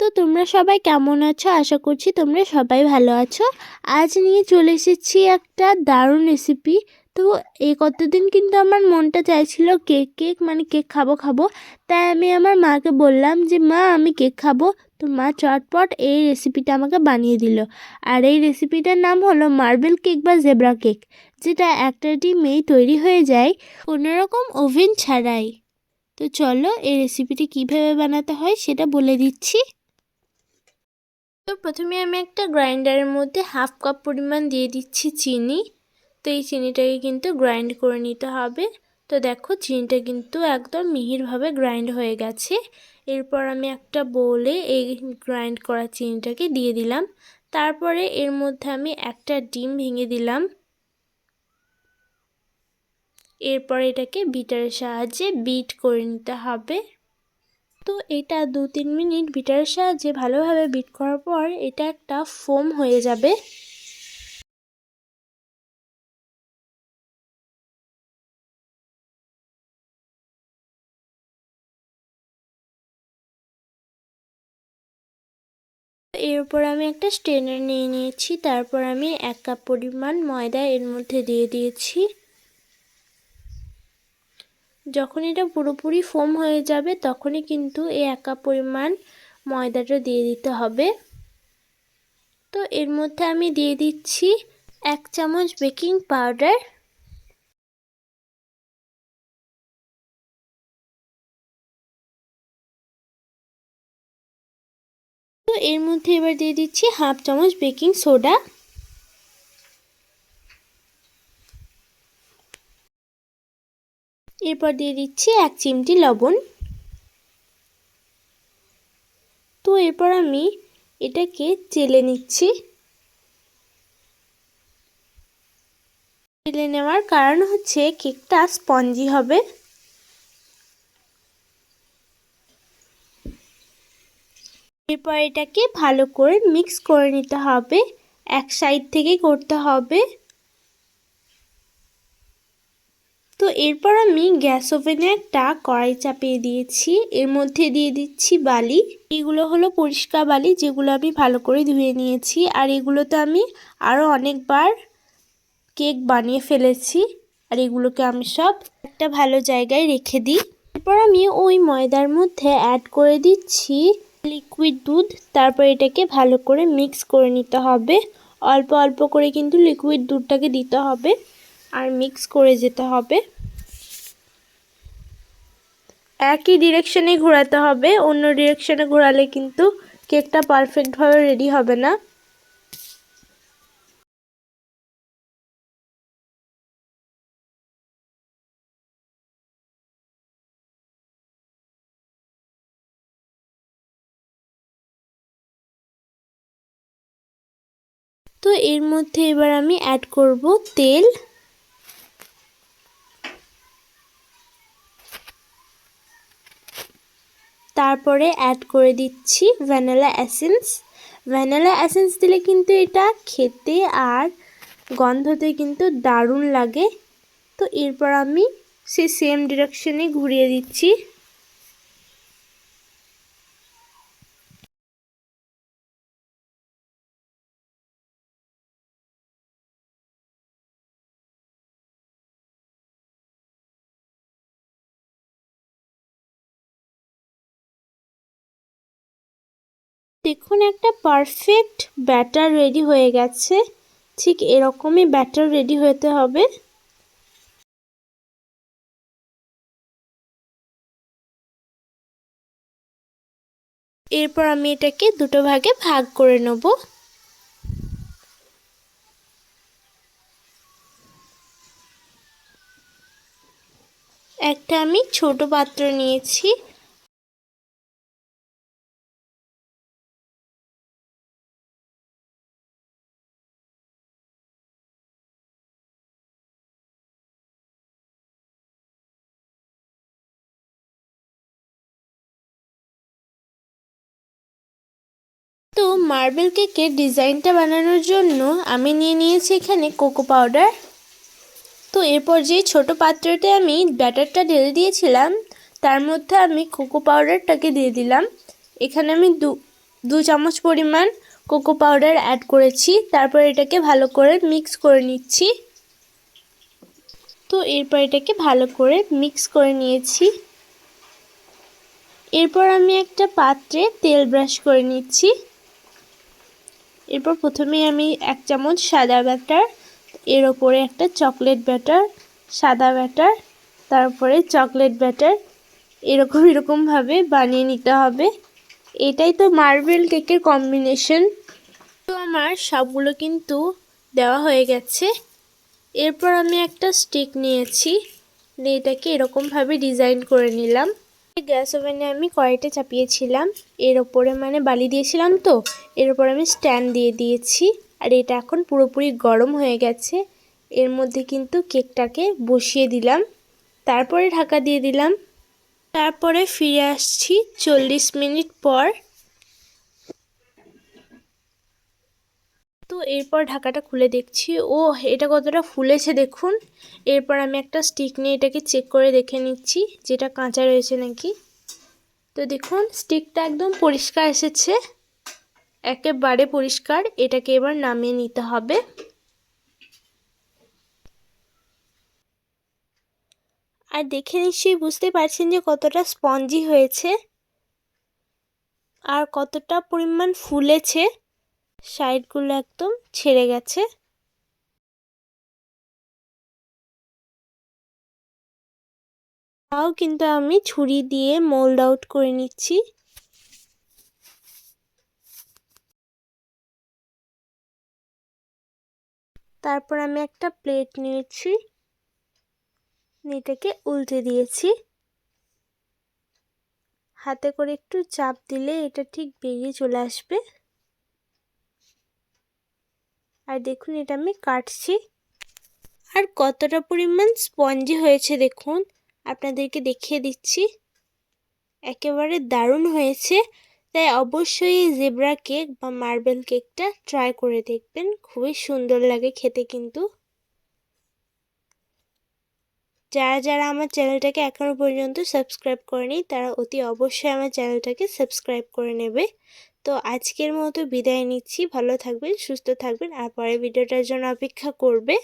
তো তোমরা সবাই কেমন আছো? আশা করছি তোমরা সবাই ভালো আছো। আজ নিয়ে চলে এসেছি একটা দারুণ রেসিপি তো এই কতদিন কিন্তু আমার মনটা চাইছিল কেক কেক মানে কেক খাব খাব। তাই আমি আমার মাকে বললাম যে, মা, আমি কেক খাব। তো মা চটপট এই রেসিপিটা আমাকে বানিয়ে দিল। আর এই রেসিপিটার নাম হলো মার্বেল কেক বা জেব্রা কেক, যেটা একটা ডিমেই তৈরি হয়ে যায় কোনোরকম ওভেন ছাড়াই। তো চলো এই রেসিপিটি কীভাবে বানাতে হয় সেটা বলে দিচ্ছি। তো প্রথমে আমি একটা গ্রাইন্ডারের মধ্যে হাফ কাপ পরিমাণ দিয়ে দিচ্ছি চিনি। তো এই চিনিটাকে কিন্তু গ্রাইন্ড করে নিতে হবে। তো দেখো, চিনিটা কিন্তু একদম মিহিরভাবে গ্রাইন্ড হয়ে গেছে। এরপর আমি একটা বোলে এই গ্রাইন্ড করা চিনিটাকে দিয়ে দিলাম। তারপরে এর মধ্যে আমি একটা ডিম ভেঙে দিলাম। এরপর এটাকে বিটারের সাহায্যে বিট করে নিতে হবে। তো এটা দু তিন মিনিট বিটারের সাহায্যে ভালোভাবে বিট করার পর এটা একটা ফোম হয়ে যাবে। এর এরপর আমি একটা স্ট্রেনার নিয়ে নিয়েছি, তারপর আমি এক কাপ পরিমাণ ময়দা এর মধ্যে দিয়ে দিয়েছি। যখন এটা পুরোপুরি ফোম হয়ে যাবে, তখনই কিন্তু এই এক কাপ পরিমাণ ময়দাটা দিয়ে দিতে হবে। তো এর মধ্যে আমি দিয়ে দিচ্ছি এক চামচ বেকিং পাউডার। তো এর মধ্যে এবার দিয়ে দিচ্ছি হাফ চামচ বেকিং সোডা। এরপর দিয়ে দিচ্ছি এক চিমটি লবণ। তো এরপর আমি এটাকে চেলে নিচ্ছি। চেলে নেওয়ার কারণ হচ্ছে কেকটা স্পঞ্জি হবে। এরপর এটাকে ভালো করে মিক্স করে নিতে হবে। এক সাইড থেকে করতে হবে তো এরপর আমি গ্যাস ওভেনে একটা কড়াই চাপিয়ে দিয়েছি। এর মধ্যে দিয়ে দিচ্ছি বালি। এগুলো হলো পরিষ্কার বালি, যেগুলো আমি ভালো করে ধুয়ে নিয়েছি। আর এগুলোতে আমি আরও অনেকবার কেক বানিয়ে ফেলেছি। আর এগুলোকে আমি সব একটা ভালো জায়গায় রেখে দিই। এরপর আমি ওই ময়দার মধ্যে অ্যাড করে দিচ্ছি লিকুইড দুধ। তারপর এটাকে ভালো করে মিক্স করে নিতে হবে। অল্প অল্প করে কিন্তু লিকুইড দুধটাকে দিতে হবে। আর মিক্স করে যেতে হবে। একই ডিরেকশনে ঘোরাতে হবে, অন্য ডিরেকশনে ঘোরালে কিন্তু কেকটা পারফেক্টভাবে রেডি হবে না। তো এর মধ্যে এবার আমি অ্যাড করব তেল। তারপরে অ্যাড করে দিচ্ছি ভ্যানিলা অ্যাসেন্স ভ্যানিলা অ্যাসেন্স দিলে কিন্তু এটা খেতে আর গন্ধতে কিন্তু দারুণ লাগে। তো এরপর আমি সেই সেম ডিরেকশনে ঘুরিয়ে দিচ্ছি। দেখুন, একটা পারফেক্ট ব্যাটার রেডি হয়ে গেছে। ঠিক এরকমই ব্যাটার রেডি হতে হবে। এরপর আমি এটাকে দুটো ভাগে ভাগ করে নেব। একটা আমি ছোট পাত্র নিয়েছি। মার্বেল কেকের ডিজাইনটা বানানোর জন্য আমি নিয়ে নিয়েছি এখানে কোকো পাউডার। তো এরপর যে ছোট পাত্রতে আমি ব্যাটারটা ঢেলে দিয়েছিলাম, তার মধ্যে আমি কোকো পাউডারটাকে দিয়ে দিলাম। এখানে আমি দু দু চামচ পরিমাণ কোকো পাউডার অ্যাড করেছি। তারপর এটাকে ভালো করে মিক্স করে নিচ্ছি। তো এরপর এটাকে ভালো করে মিক্স করে নিয়েছি। এরপর আমি একটা পাত্রে তেল ব্রাশ করে নিচ্ছি। এরপর প্রথমে আমি এক চামচ সাদা ব্যাটার, এর ওপরে একটা চকলেট ব্যাটার, সাদা ব্যাটার, তারপরে চকলেট ব্যাটার, এরকম, এরকমভাবে বানিয়ে নিতে হবে। এটাই তো মার্বেল কেকের কম্বিনেশন। তো আমার সবগুলো কিন্তু দেওয়া হয়ে গেছে। এরপর আমি একটা স্টিক নিয়েছি। এটাকে এরকমভাবে ডিজাইন করে নিলাম। গ্যাস ওভেনে আমি কড়াইটা চাপিয়েছিলাম। এর ওপরে মানে বালি দিয়েছিলাম তো, এর ওপরে আমি স্ট্যান্ড দিয়ে দিয়েছি। আর এটা এখন পুরোপুরি গরম হয়ে গেছে। এর মধ্যে কিন্তু কেকটাকে বসিয়ে দিলাম। তারপরে ঢাকা দিয়ে দিলাম। তারপরে ফিরে আসছি চল্লিশ মিনিট পর। তো এরপর ঢাকাটা খুলে দেখছি। ও এটা কতটা ফুলেছে দেখুন। এরপর আমি একটা স্টিক নিয়ে এটাকে চেক করে দেখে নিচ্ছি, যেটা কাঁচা রয়েছে নাকি। তো দেখুন স্টিকটা একদম পরিষ্কার এসেছে। একেবারে পরিষ্কার, এটাকে এবার নামিয়ে নিতে হবে। আর দেখে নিশ্চয়ই বুঝতে পারছেন যে কতটা স্পঞ্জি হয়েছে। আর কতটা পরিমাণ ফুলেছে সাইডগুলো একদম ছেড়ে গেছে। তাও কিন্তু আমি ছুরি দিয়ে মোল্ড আউট করে নিচ্ছি। তারপর আমি একটা প্লেট নিয়েছি। এটাকে উল্টে দিয়েছি। হাতে করে একটু চাপ দিলে এটা ঠিক বেরিয়ে চলে আসবে। আর দেখুন, এটা আমি কাটছি। আর কতটা পরিমাণ স্পঞ্জি হয়েছে দেখুন, আপনাদেরকে দেখিয়ে দিচ্ছি। একেবারে দারুণ হয়েছে। তাই অবশ্যই জেব্রা কেক বা মার্বেল কেকটা ট্রাই করে দেখবেন, খুবই সুন্দর লাগে খেতে কিন্তু। যারা যারা আমার চ্যানেলটাকে এখনও পর্যন্ত সাবস্ক্রাইব করেনি, তারা অতি অবশ্যই আমার চ্যানেলটাকে সাবস্ক্রাইব করে নেবে। তো আজকের মতো বিদায় নিচ্ছি। ভালো থাকবেন, সুস্থ থাকবেন আর পরের ভিডিওটার জন্য অপেক্ষা করবে।